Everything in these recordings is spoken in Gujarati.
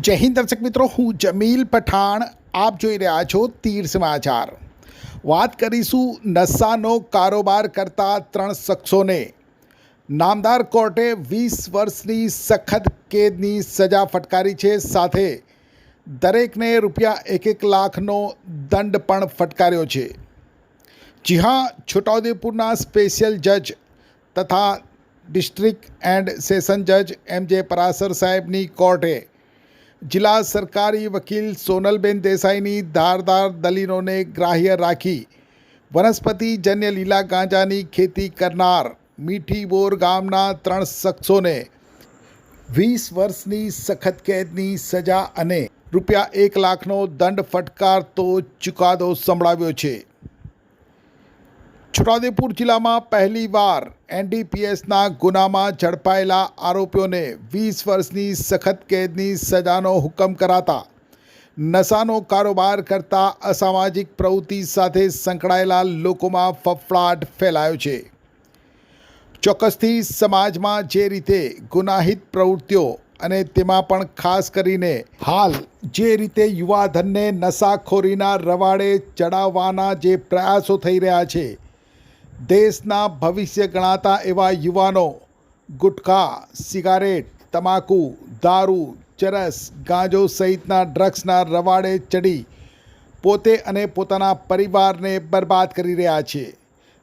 જય હિન્દ દર્શક મિત્રો, હું જમીલ પઠાણ, આપ જોઈ રહ્યા છો તીર સમાચાર. વાત કરીશું નશાનો કારોબાર કરતા ત્રણ શખ્સોને. નામદાર કોર્ટે વીસ વર્ષની સખત કેદની સજા ફટકારી છે સાથે. દરેકને રૂપિયા એક એક લાખનો દંડ પણ ફટકાર્યો છે. જી હા, છોટાઉદેપુરના સ્પેશિયલ જજ તથા ડિસ્ટ્રિક્ટ એન્ડ સેશન જજ એમ જે પરાસર સાહેબની કોર્ટે જિલ્લા સરકારી વકીલ સોનલબેન દેસાઈની ધારદાર દલીલોને ગ્રાહ્ય રાખી વનસ્પતિજન્ય લીલા ગાંજાની ખેતી કરનાર મીઠીબોર ગામના ત્રણ શખ્સોને વીસ વર્ષની સખત કેદની સજા અને રૂપિયા એક લાખનો દંડ ફટકારતો ચુકાદો સંભળાવ્યો છે. છોટાઉદેપુર જિલ્લામાં પહેલીવાર એનડીપીએસના ગુનામાં ઝડપાયેલા આરોપીઓને વીસ વર્ષની સખત કેદની સજાનો હુકમ કરાતા, નશાનો કારોબાર કરતા અસામાજિક પ્રવૃત્તિ સાથે સંકળાયેલા લોકોમાં ફફડાટ ફેલાયો છે. ચોક્કસથી સમાજમાં જે રીતે ગુનાહિત પ્રવૃત્તિઓ અને તેમાં પણ ખાસ કરીને હાલ જે રીતે યુવાધનને નશાખોરીના રવાડે ચડાવવાના જે પ્રયાસો થઈ રહ્યા છે દેશના ભવિષ્ય ગણાતા એવા યુવાનો, ગુટખા, સિગારેટ, તમાકુ, દારૂ, ચરસ, ગાંજો સહિતના ડ્રગ્સના રવાડે ચડી પોતે અને પોતાના પરિવારને બરબાદ કરી રહ્યા છે,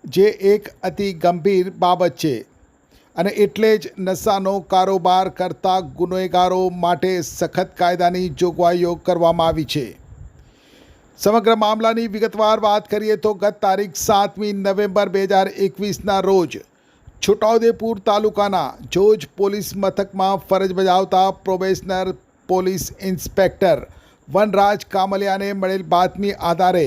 જે એક અતિ ગંભીર બાબત છે. અને એટલે જ નશાનો કારોબાર કરતા ગુનેગારો માટે સખત કાયદાની જોગવાઈઓ કરવામાં આવી છે. સમગ્ર મામલાની વિગતવાર વાત કરીએ તો ગત તારીખ સાતમી નવેમ્બર બે હજાર એકવીસના રોજ છોટાઉદેપુર તાલુકાના જોજ પોલીસ મથકમાં ફરજ બજાવતા પ્રોબેશનર પોલીસ ઇન્સ્પેક્ટર વનરાજ કામલિયાને મળેલ બાતમી આધારે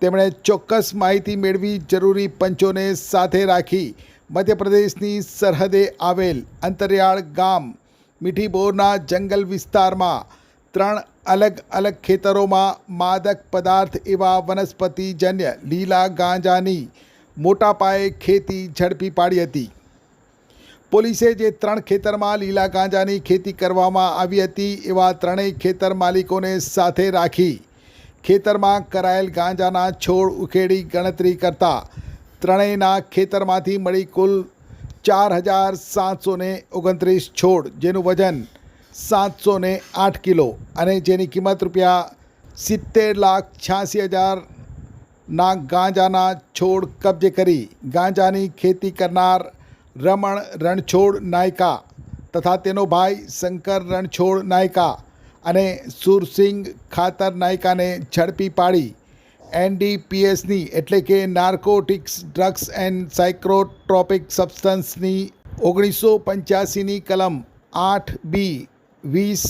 તેમણે ચોક્કસ માહિતી મેળવી જરૂરી પંચોને સાથે રાખી મધ્યપ્રદેશની સરહદે આવેલ અંતરિયાળ ગામ મીઠી બોરના જંગલ વિસ્તારમાં ત્રણ અલગ અલગ ખેતરોમાં માદક પદાર્થ એવા વનસ્પતિજન્ય લીલા ગાંજાની મોટા પાયે ખેતી ઝડપી પાડી હતી. પોલીસે જે ત્રણ ખેતરમાં લીલા ગાંજાની ખેતી કરવામાં આવી હતી એવા ત્રણેય ખેતર માલિકોને સાથે રાખી ખેતરમાં કરાયેલ ગાંજાના છોડ ઉખેડી ગણતરી કરતા ત્રણેયના ખેતરમાંથી મળી કુલ ચાર હજાર સાતસો ઓગણત્રીસ છોડ જેનું વજન સાતસો આઠ કિલો અને જેની કિંમત રૂપિયા સિત્તેર લાખ છ્યાસી હજારના ગાંજાના છોડ કબજે કરી ગાંજાની ખેતી કરનાર રમણ રણછોડ નાયકા તથા તેનો ભાઈ શંકર રણછોડ નાયકા અને સુરસિંગ ખાતર નાયકાને ઝડપી પાડી એનડીપીએસની એટલે કે નાર્કોટિક્સ, ડ્રગ્સ એન્ડ સાયક્રોટ્રોપિક સબસ્ટન્સની ઓગણીસો પંચ્યાસીની કલમ આઠ બી વીસ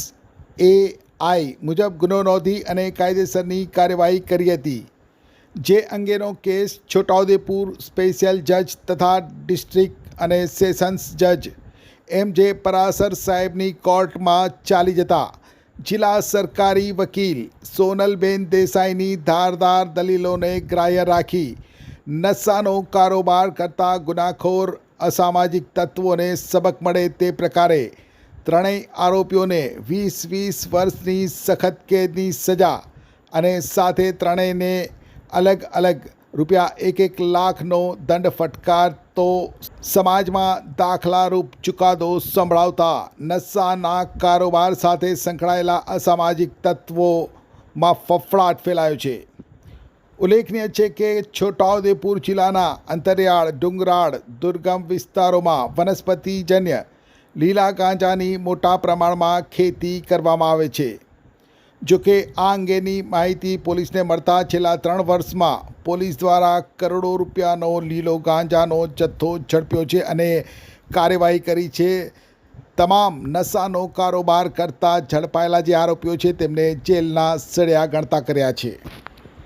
એ આઈ મુજબ ગુનો નોંધી અને કાયદેસરની કાર્યવાહી કરી હતી. જે અંગેનો કેસ છોટાઉદેપુર સ્પેશિયલ જજ તથા ડિસ્ટ્રિક્ટ અને સેશન્સ જજ એમ જે પરાસર સાહેબની કોર્ટમાં ચાલી જતા. જિલ્લા સરકારી વકીલ સોનલબેન દેસાઈની ધારદાર દલીલોને ગ્રાહ્ય રાખી નશાનો કારોબાર કરતા ગુનાખોર અસામાજિક તત્વોને સબક મળે તે પ્રકારે ત્રણેય આરોપીઓને વીસ વીસ વર્ષની સખત કેદની સજા અને સાથે ત્રણેયને અલગ અલગ રૂપિયા એક એક લાખનો દંડ ફટકારતો સમાજમાં દાખલારૂપ ચુકાદો સંભળાવતા નશાના કારોબાર સાથે સંકળાયેલા અસામાજિક તત્વોમાં ફફડાટ ફેલાયો છે. ઉલ્લેખનીય છે કે છોટાઉદેપુર જિલ્લાના અંતરિયાળ, ડુંગરાળ, દુર્ગમ વિસ્તારોમાં વનસ્પતિજન્ય લીલા ગાંજાની મોટા પ્રમાણમાં ખેતી કરવામાં આવે છે. જોકે આ અંગેની માહિતી પોલીસને મળતા છેલ્લા ત્રણ વર્ષમાં પોલીસ દ્વારા કરોડો રૂપિયાનો લીલો ગાંજાનો જથ્થો ઝડપ્યો છે અને કાર્યવાહી કરી છે. તમામ નશાનો કારોબાર કરતા ઝડપાયેલા જે આરોપીઓ છે તેમને જેલના સળિયા ગણતા કર્યા છે.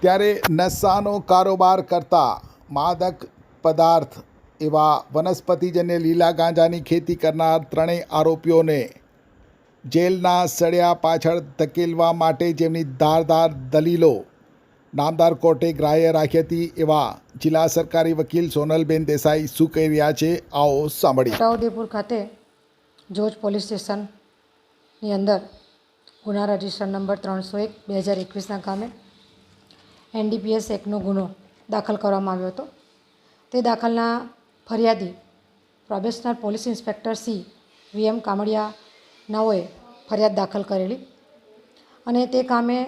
ત્યારે નશાનો કારોબાર કરતા માદક પદાર્થ એવા વનસ્પતિજન્ય લીલા ગાંજાની ખેતી કરનાર ત્રણેય આરોપીઓને જેલના સળિયા પાછળ ધકેલવા માટે જેમની ધારદાર દલીલો નામદાર કોર્ટે ગ્રાહ્ય રાખી હતી એવા જિલ્લા સરકારી વકીલ સોનલબેન દેસાઈ શું કહી રહ્યા છે, આવો સાંભળીએ. છોટાઉદેપુર ખાતે જોજ પોલીસ સ્ટેશનની અંદર ગુના રજિસ્ટર નંબર ત્રણસો એક, બે હજાર એકવીસના કામે એનડીપીએસ એકનો ગુનો દાખલ કરવામાં આવ્યો હતો. તે દાખલના ફરિયાદી probationer police inspector C VM કામડિયાનાઓએ Kamdiya નાઓએ ફરિયાદ દાખલ કરેલી અને તે કામે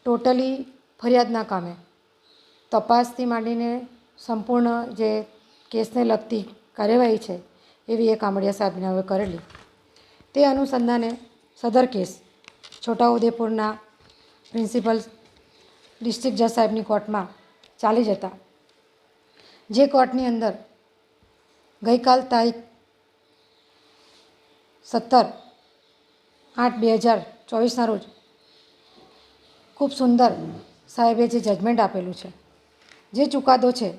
ટોટલી ફરિયાદના કામે તપાસથી માંડીને સંપૂર્ણ જે કેસને લગતી કાર્યવાહી છે એવી એ કામડિયા સાહેબનાઓએ કરેલી. તે અનુસંધાને સદર કેસ છોટાઉદેપુરના પ્રિન્સિપલ ડિસ્ટ્રિક્ટ જજ સાહેબની કોર્ટમાં ચાલી જતા. જે કોર્ટની અંદર ગઈકાલ તારીખ સત્તર આઠ બે હજાર ચોવીસના રોજ ખૂબ સુંદર સાહેબે જે જજમેન્ટ આપેલું છે, જે ચુકાદો છે,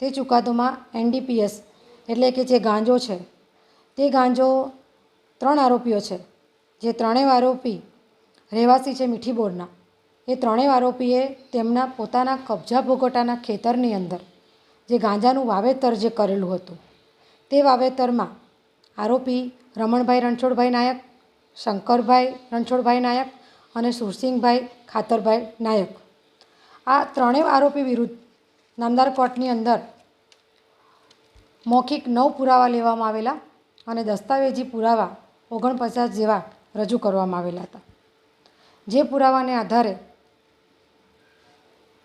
તે ચુકાદોમાં એનડીપીએસ એટલે કે જે ગાંજો છે, તે ગાંજો ત્રણ આરોપીઓ છે, જે ત્રણેય આરોપી રહેવાસી છે મીઠી બોરના. એ ત્રણેય આરોપીએ તેમના પોતાના કબજા ભોગવટાના ખેતરની અંદર જે ગાંજાનું વાવેતર જે કરેલું હતું તે વાવેતરમાં આરોપી રમણભાઈ રણછોડભાઈ નાયક, શંકરભાઈ રણછોડભાઈ નાયક અને સુરસિંહભાઈ ખાતરભાઈ નાયક. આ ત્રણેય આરોપી વિરુદ્ધ નામદાર કોર્ટની અંદર મૌખિક નવ પુરાવા લેવામાં આવેલા અને દસ્તાવેજી પુરાવા ઓગણપચાસ જેવા રજૂ કરવામાં આવેલા હતા. જે પુરાવાને આધારે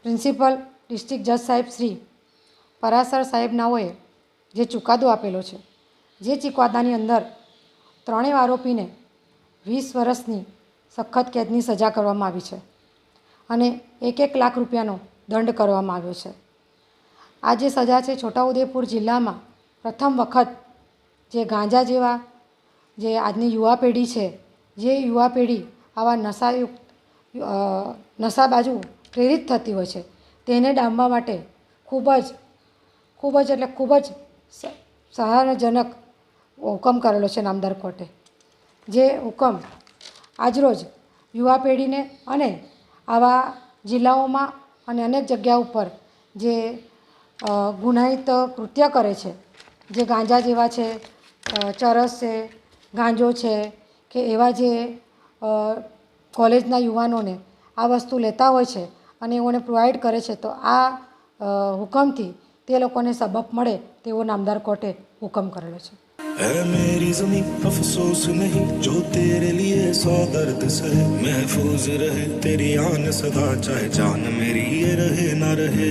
પ્રિન્સિપલ ડિસ્ટ્રિક્ટ જજ સાહેબ શ્રી પરાસર સાહેબ નાઓએ જે ચુકાદો આપેલો છે, જે ચુકાદાની અંદર ત્રણેય આરોપીને વીસ વર્ષની સખત કેદની સજા કરવામાં આવી છે અને એક એક લાખ રૂપિયાનો દંડ કરવામાં આવ્યો છે. આ જે સજા છે, છોટાઉદેપુર જિલ્લામાં પ્રથમ વખત જે ગાંજા જેવા જે આજની યુવા પેઢી છે, જે યુવા પેઢી આવા નશાયુક્ત નશા બાજુ પ્રેરિત થતી હોય છે, તેને ડામવા માટે ખૂબ જ ખૂબ જ એટલે ખૂબ જ સ- સહાયજનક હુકમ કરેલો છે નામદાર કોર્ટે. જે હુકમ આજરોજ યુવા પેઢીને અને આવા જિલ્લાઓમાં અને અનેક જગ્યા ઉપર જે ગુનાહિત કૃત્ય કરે છે, જે ગાંજા જેવા છે ચરસ છે, ગાંજો છે, કે એવા જે કોલેજના યુવાનોને આ વસ્તુ લેતા હોય છે અને એઓને પ્રોવાઈડ કરે છે, તો આ હુકમથી તે લોકોને સબક મળે તેવો નામદાર કોર્ટે હુકમ કરેલો છે है मेरी जमीन अफसोस नहीं जो तेरे लिए सौ दर्द सहे महफूज रहे तेरी आन सदा चाहे जान मेरी ये रहे ना रहे